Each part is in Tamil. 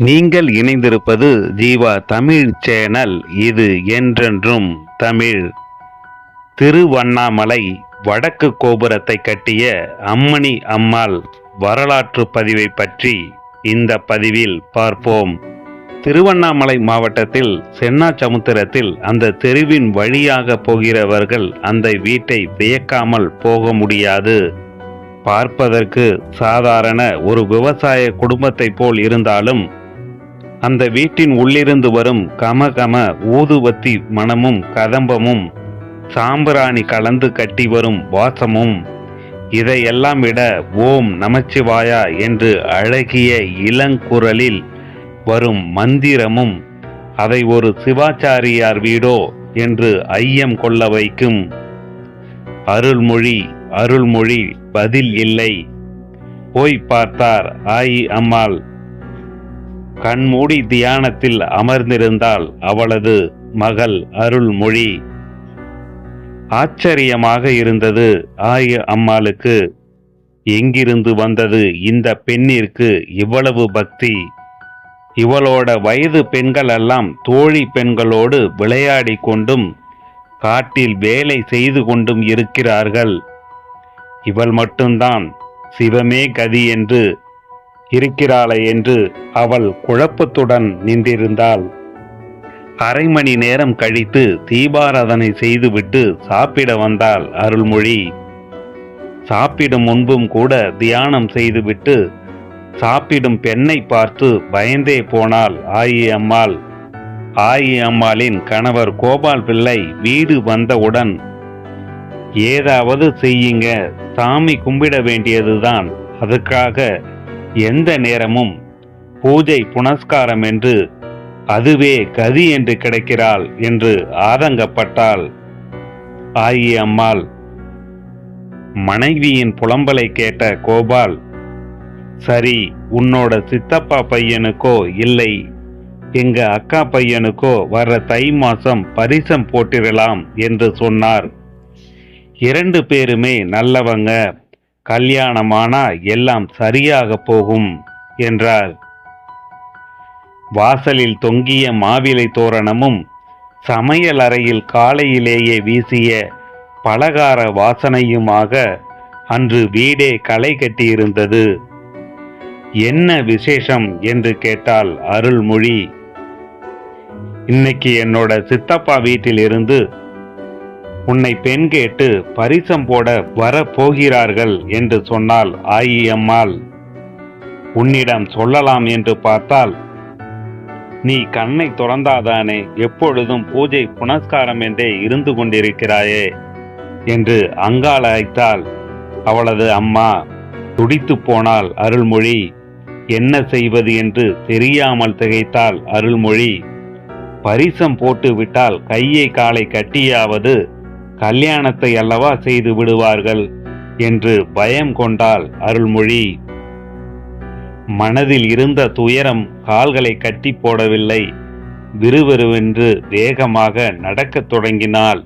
நீங்கள் இணைந்திருப்பது ஜீவா தமிழ் சேனல். இது என்றென்றும் தமிழ். திருவண்ணாமலை வடக்கு கோபுரத்தை கட்டிய அம்மணி அம்மாள் வரலாற்று பதிவை பற்றி இந்த பதிவில் பார்ப்போம். திருவண்ணாமலை மாவட்டத்தில் சென்னாச்சமுத்திரத்தில் அந்த தெருவின் வழியாக போகிறவர்கள் அந்த வீட்டை வியக்காமல் போக முடியாது. பார்ப்பதற்கு சாதாரண ஒரு விவசாய குடும்பத்தைப் போல் இருந்தாலும் அந்த வீட்டின் உள்ளிருந்து வரும் கம கம ஊதுவத்தி மணமும் கதம்பமும் சாம்பிராணி கலந்து கட்டி வரும் வாசமும். இதையெல்லாம் விட ஓம் நமச்சிவாயா என்று அழகிய இளங்குரலில் வரும் மந்திரமும் அதை ஒரு சிவாச்சாரியார் வீடோ என்று ஐயம் கொள்ள வைக்கும். அருள்மொழி அருள்மொழி பதில் இல்லை. போய் பார்த்தார் ஆயி அம்மாள். கண்மூடி தியானத்தில் அமர்ந்திருந்தாள் அவளது மகள் அருள்மொழி. ஆச்சரியமாக இருந்தது ஆய அம்மாளுக்கு. எங்கிருந்து வந்தது இந்த பெண்ணிற்கு இவ்வளவு பக்தி? இவளோட வயது பெண்கள் எல்லாம் தோழி பெண்களோடு விளையாடி கொண்டும் காட்டில் வேலை செய்து கொண்டும் இருக்கிறார்கள். இவள் மட்டும்தான் சிவமே கதி என்று இருக்கிறாளே என்று அவள் குழப்பத்துடன் நின்றிருந்தாள். அரை மணி நேரம் கழித்து தீபாராதனை செய்துவிட்டு சாப்பிட வந்தாள் அருள்மொழி. சாப்பிடும் முன்பும் கூட தியானம் செய்துவிட்டு சாப்பிடும் பெண்ணை பார்த்து பயந்தே போனாள் ஆயி அம்மாள் ஆயி அம்மாளின் கணவர் கோபால் பிள்ளை வீடு வந்தவுடன் ஏதாவது செய்யுங்க சாமி கும்பிட வேண்டியதுதான் அதுக்காக எந்த நேரமும் பூஜை புனஸ்காரம் என்று அதுவே கதி என்று கிடைக்கிறாள் என்று ஆதங்கப்பட்டாள். ஆயி அம்மாள் மனைவியின் புலம்பலை கேட்ட கோபால் சரி உன்னோட சித்தப்பா பையனுக்கோ இல்லை எங்க அக்கா பையனுக்கோ வர்ற தை மாசம் பரிசம் போட்டிடலாம் என்று சொன்னார். இரண்டு பேருமே நல்லவங்க கல்யாணமானா எல்லாம் சரியாக போகும் என்றார். வாசலில் தொங்கிய மாவிலை தோரணமும் சமையல் அறையில் காலையிலேயே வீசிய பலகார வாசனையுமாக அன்று வீடே களை கட்டியிருந்தது. என்ன விசேஷம்? என்று கேட்டால் அருள்மொழி. இன்னைக்கு என்னோட சித்தப்பா வீட்டில் இருந்து உன்னை பெண் கேட்டு பரிசம் போட வர போகிறார்கள் என்று சொன்னால் ஆயி அம்மாள் உன்னிடம் சொல்லலாம் என்று பார்த்தால் நீ கண்ணை துறந்தாதானே எப்பொழுதும் பூஜை புனஸ்காரம் என்றே இருந்து கொண்டிருக்கிறாயே என்று அங்காளாய்த்தாள் அவளது அம்மா துடித்து போனால் அருள்மொழி என்ன செய்வது என்று தெரியாமல் திகைத்தாள் அருள்மொழி. பரிசம் போட்டு விட்டால் கையை காலை கட்டியாவது கல்யாணத்தை அல்லவா செய்து விடுவார்கள் என்று பயம் கொண்டாள் அருள்மொழி. மனதில் இருந்த துயரம் கால்களை கட்டி போடவில்லை. விறுவிறுவென்று வேகமாக நடக்கத் தொடங்கினாள்.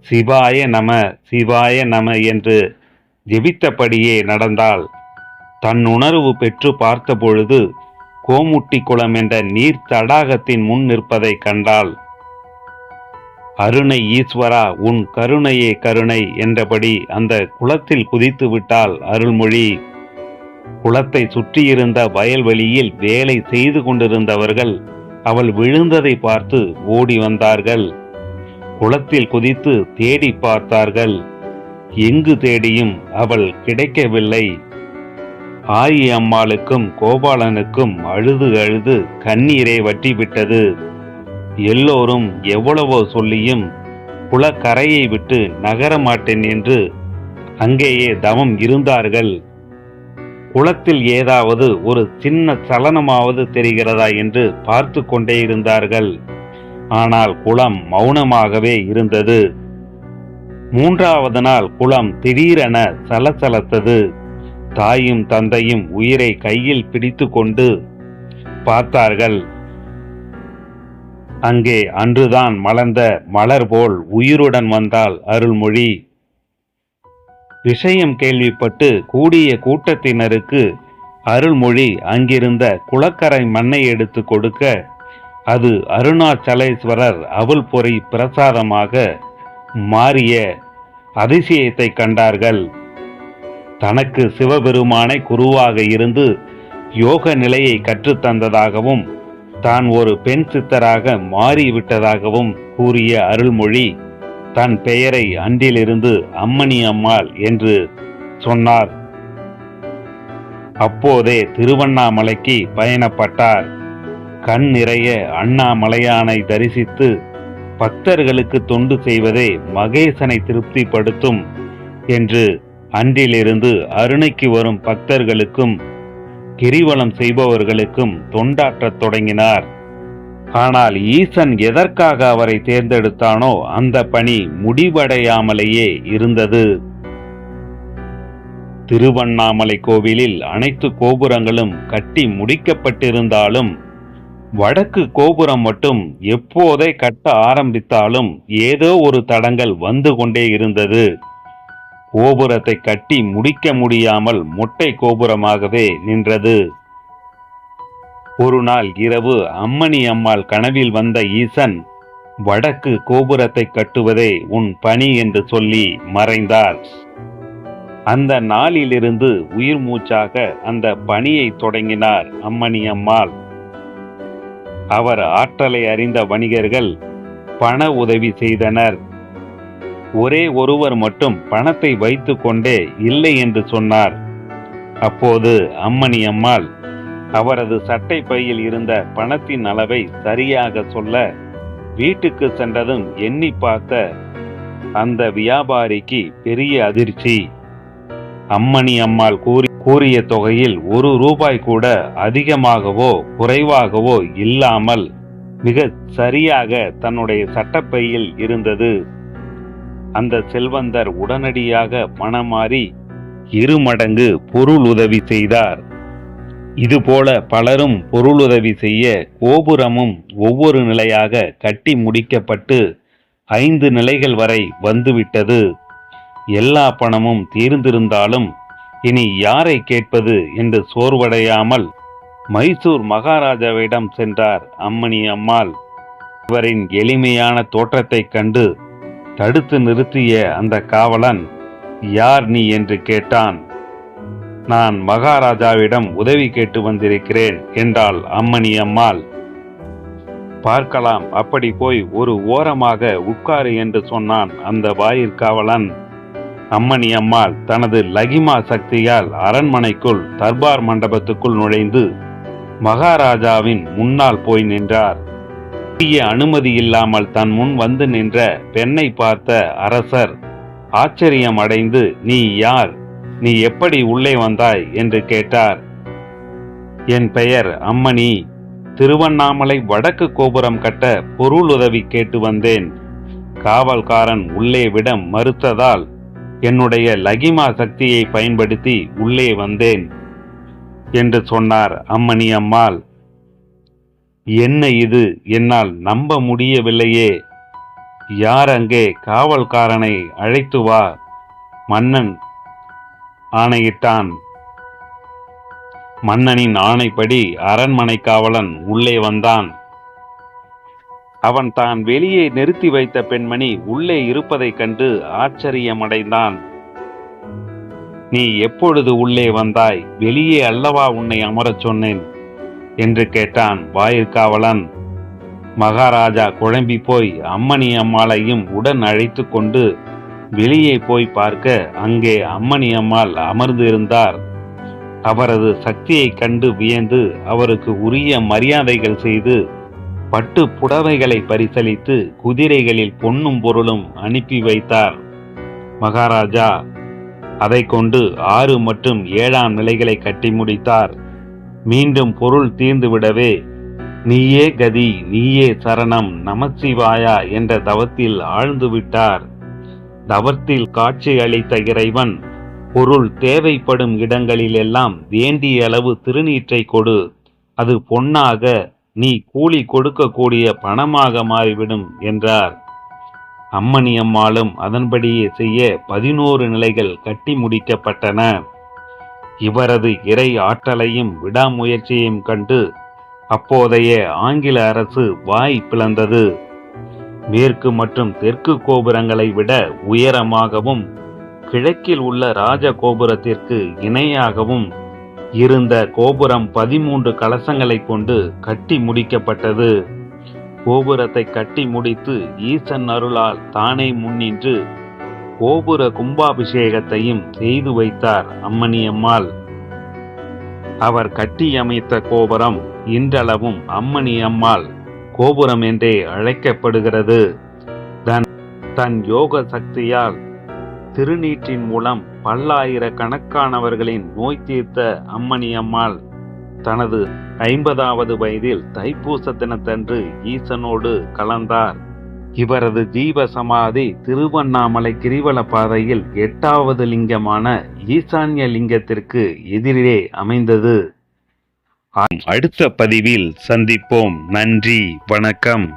சிவாய நம சிவாய நம என்று ஜெபித்தபடியே நடந்தாள். தன் உணர்வு பெற்று பார்த்தபொழுது கோமுட்டி குளம் என்ற நீர் தடாகத்தின் முன் நிற்பதை கண்டாள். அருணை ஈஸ்வரா உன் கருணையே கருணை என்றபடி அந்த குளத்தில் குதித்து விட்டால் அருள்மொழி. குளத்தை சுற்றியிருந்த வயல்வெளியில் வேலை செய்து கொண்டிருந்தவர்கள் அவள் விழுந்ததை பார்த்து ஓடி வந்தார்கள். குளத்தில் குதித்து தேடி பார்த்தார்கள். எங்கு தேடியும் அவள் கிடைக்கவில்லை. ஆயி அம்மாளுக்கும் கோபாலனுக்கும் அழுது அழுது கண்ணீரை வட்டிவிட்டது எல்லோரும் எவ்வளவோ சொல்லியும் குளக்கரையை விட்டு நகர மாட்டேன் என்று அங்கேயே தவம் இருந்தார்கள். குளத்தில் ஏதாவது ஒரு சின்ன சலனமாவது தெரிகிறதா என்று பார்த்து கொண்டே இருந்தார்கள். ஆனால் குளம் மௌனமாகவே இருந்தது. மூன்றாவது நாள் குளம் திடீரென சலசலத்தது. தாயும் தந்தையும் உயிரை கையில் பிடித்து கொண்டு பார்த்தார்கள். அங்கே அன்றுதான் மலர்ந்த மலர் போல் உயிருடன் வந்தாள் அருள்மொழி. விஷயம் கேள்விப்பட்டு கூடிய கூட்டத்தினருக்கு அருள்மொழி அங்கிருந்த குளக்கரை மண்ணை எடுத்து கொடுக்க அது அருணாச்சலேஸ்வரர் அவள் பொறி பிரசாதமாக மாறிய அதிசயத்தை கண்டார்கள். தனக்கு சிவபெருமானை குருவாக இருந்து யோக நிலையை கற்றுத்தந்ததாகவும் தான் ஒரு பெண் சித்தராக மாறிவிட்டதாகவும் கூறிய அருள்மொழி தன் பெயரை அன்றிலிருந்து அம்மணி அம்மாள் என்று சொன்னார். அப்போதே திருவண்ணாமலைக்கு பயணப்பட்டார். கண் நிறைய அண்ணாமலையானை தரிசித்து பக்தர்களுக்கு தொண்டு செய்வதே மகேசனை திருப்திப்படுத்தும் என்று அன்றிலிருந்து அருணைக்கு வரும் பக்தர்களுக்கும் கிரிவலம் செய்பவர்களுக்கும் தொண்டாற்றத் தொடங்கினார். ஆனால் ஈசன் எதற்காக அவரை தேர்ந்தெடுத்தானோ அந்த பணி முடிவடையாமலேயே இருந்தது. திருவண்ணாமலை கோவிலில் அனைத்து கோபுரங்களும் கட்டி முடிக்கப்பட்டிருந்தாலும் வடக்கு கோபுரம் மட்டும் எப்போதை கட்ட ஆரம்பித்தாலும் ஏதோ ஒரு தடங்கள் வந்து கொண்டே இருந்தது. கோபுரத்தை கட்டி முடிக்க முடியாமல் மொட்டை கோபுரமாகவே நின்றது. ஒரு நாள் இரவு அம்மணி அம்மாள் கனவில் வந்த ஈசன் வடக்கு கோபுரத்தை கட்டுவதே உன் பணி என்று சொல்லி மறைந்தார் அந்த நாளிலிருந்து உயிர் மூச்சாக அந்த பணியை தொடங்கினார் அம்மணி அம்மாள். அவர் ஆற்றலை அறிந்த வணிகர்கள் பண உதவி செய்தனர். ஒரே ஒருவர் மட்டும் பணத்தை வைத்து கொண்டே இல்லை என்று சொன்னார். அப்போது அம்மணி அம்மாள் அவரது சட்டை பையில் இருந்த பணத்தின் அளவை சரியாக சொல்ல வீட்டுக்கு சென்றதும் எண்ணி பார்த்த அந்த வியாபாரிக்கு பெரிய அதிர்ச்சி. அம்மணி அம்மாள் கூறி கூறிய தொகையில் ஒரு ரூபாய் கூட அதிகமாகவோ குறைவாகவோ இல்லாமல் மிக சரியாக தன்னுடைய சட்டப்பையில் இருந்தது. அந்த செல்வந்தர் உடனடியாக மனமாறி இருமடங்கு பொருள் உதவி செய்தார். இதுபோல பலரும் பொருளுதவி செய்ய கோபுரமும் ஒவ்வொரு நிலையாக கட்டி முடிக்கப்பட்டு ஐந்து நிலைகள் வரை வந்துவிட்டது. எல்லா பணமும் தீர்ந்திருந்தாலும் இனி யாரை கேட்பது என்று சோர்வடையாமல் மைசூர் மகாராஜாவிடம் சென்றார் அம்மணி அம்மாள். இவரின் எளிமையான தோற்றத்தைக் கண்டு தடுத்து நிறுத்திய அந்த காவலன் யார் நீ? என்று கேட்டான். நான் மகாராஜாவிடம் உதவி கேட்டு வந்திருக்கிறேன் என்றாள் அம்மணி அம்மாள். பார்க்கலாம் அப்படி போய் ஒரு ஓரமாக உட்காரு என்று சொன்னான் அந்த வாயிற்காவலன் அம்மணி அம்மாள் தனது லகிமா சக்தியால் அரண்மனைக்குள் தர்பார் மண்டபத்துக்குள் நுழைந்து மகாராஜாவின் முன்னால் போய் நின்றார். அனுமதி இல்லாமல் தன் முன் வந்து நின்ற பெண்ணை பார்த்த அரசர் ஆச்சரியம் அடைந்து நீ யார்? நீ எப்படி உள்ளே வந்தாய்? என்று கேட்டார். என் பெயர் அம்மணி. திருவண்ணாமலை வடக்கு கோபுரம் கட்ட பொருள் உதவி கேட்டு வந்தேன். காவல்காரன் உள்ளே விட மறுத்ததால் என்னுடைய லகிமா சக்தியை பயன்படுத்தி உள்ளே வந்தேன் என்று சொன்னார் அம்மணி அம்மாள். என்ன இது? என்னால் நம்ப முடியவில்லையே. யார் அங்கே காவல்காரனை அழைத்து வா? மன்னன் ஆணையிட்டான். மன்னனின் ஆணைப்படி அரண்மனை காவலன் உள்ளே வந்தான். அவன் தான் வெளியே நிறுத்தி வைத்த பெண்மணி உள்ளே இருப்பதைக் கண்டு ஆச்சரியமடைந்தான். நீ எப்பொழுது உள்ளே வந்தாய்? வெளியே அல்லவா உன்னை அமரச் சொன்னேன். என்று கேட்டான் வாயிற்காவலன் மகாராஜா குழம்பி போய் அம்மணி அம்மாளையும் உடன் அழைத்து கொண்டு வெளியே போய் பார்க்க அங்கே அம்மணி அம்மாள் அமர்ந்து இருந்தார் அவரது சக்தியைக் கண்டு வியந்து அவருக்கு உரிய மரியாதைகள் செய்து பட்டு புடவைகளை பரிசளித்து குதிரைகளில் பொன்னும் பொருளும் அனுப்பி வைத்தார். மகாராஜா அதை கொண்டு ஆறு மற்றும் ஏழாம் நிலைகளை கட்டி முடித்தார். மீண்டும் பொருள் தீர்ந்துவிடவே. நீயே கதி நீயே சரணம் நமச்சிவாயா என்ற தவத்தில் ஆழ்ந்துவிட்டார். தவத்தில் காட்சி அளித்த இறைவன் பொருள் தேவைப்படும் இடங்களிலெல்லாம் வேண்டிய அளவு திருநீற்றை கொடு. அது பொன்னாக நீ கூலி கொடுக்கக்கூடிய பணமாக மாறிவிடும் என்றார். அம்மணி அம்மாளும் அதன்படியே செய்ய பதினோரு நிலைகள் கட்டி முடிக்கப்பட்டன. இவரது இறை ஆற்றலையும் விடாமுயற்சியையும் கண்டு அப்போதைய ஆங்கில அரசு வாய் பிளந்தது. மேற்கு மற்றும் தெற்கு கோபுரங்களை விட உயரமாகவும் கிழக்கில் உள்ள ராஜ கோபுரத்திற்கு இணையாகவும் இருந்த கோபுரம் பதிமூன்று கலசங்களை கொண்டு கட்டி முடிக்கப்பட்டது. கோபுரத்தை கட்டி முடித்து ஈசன் அருளால் தானே முன்னின்று கோபுர கும்பாபிஷேகத்தையும் செய்து வைத்தார் அம்மணியம்மாள் அவர் கட்டியமைத்த கோபுரம் இன்றளவும் அம்மணியம்மாள் கோபுரம் என்றே அழைக்கப்படுகிறது. தன் தன் யோக சக்தியால் திருநீற்றின் மூலம் பல்லாயிரக்கணக்கானவர்களின் நோய் தீர்த்த அம்மணியம்மாள் தனது ஐம்பதாவது வயதில் தைப்பூச தினத்தன்று ஈசனோடு கலந்தார். இவரது ஜீவ சமாதி திருவண்ணாமலை கிரிவல பாதையில் எட்டாவது லிங்கமான ஈசான்ய லிங்கத்திற்கு எதிரே அமைந்தது. அடுத்த பதிவில் சந்திப்போம். நன்றி வணக்கம்.